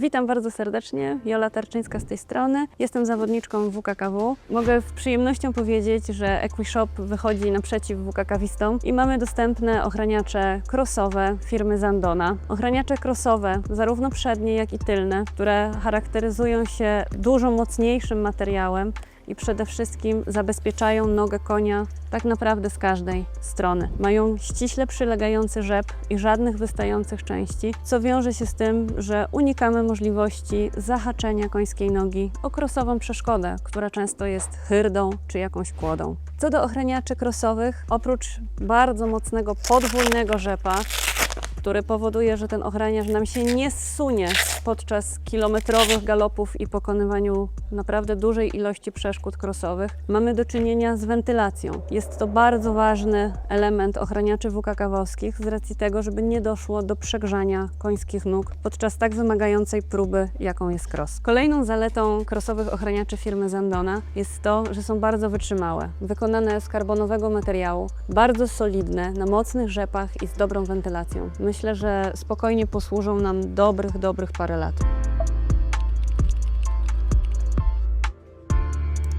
Witam bardzo serdecznie, Jola Tarczyńska z tej strony. Jestem zawodniczką WKKW. Mogę z przyjemnością powiedzieć, że Equishop wychodzi naprzeciw WKKwistom i mamy dostępne ochraniacze crossowe firmy Zandona. Ochraniacze crossowe, zarówno przednie, jak i tylne, które charakteryzują się dużo mocniejszym materiałem i przede wszystkim zabezpieczają nogę konia tak naprawdę z każdej strony. Mają ściśle przylegający rzep i żadnych wystających części, co wiąże się z tym, że unikamy możliwości zahaczenia końskiej nogi o krosową przeszkodę, która często jest hyrdą czy jakąś kłodą. Co do ochraniaczy krosowych, oprócz bardzo mocnego podwójnego rzepa, który powoduje, że ten ochraniacz nam się nie zsunie podczas kilometrowych galopów i pokonywaniu naprawdę dużej ilości przeszkód krosowych. Mamy do czynienia z wentylacją. Jest to bardzo ważny element ochraniaczy WKK-owskich z racji tego, żeby nie doszło do przegrzania końskich nóg podczas tak wymagającej próby, jaką jest cross. Kolejną zaletą crossowych ochraniaczy firmy Zandona jest to, że są bardzo wytrzymałe, wykonane z karbonowego materiału, bardzo solidne, na mocnych rzepach i z dobrą wentylacją. Myślę, że spokojnie posłużą nam dobrych, dobrych parę lat.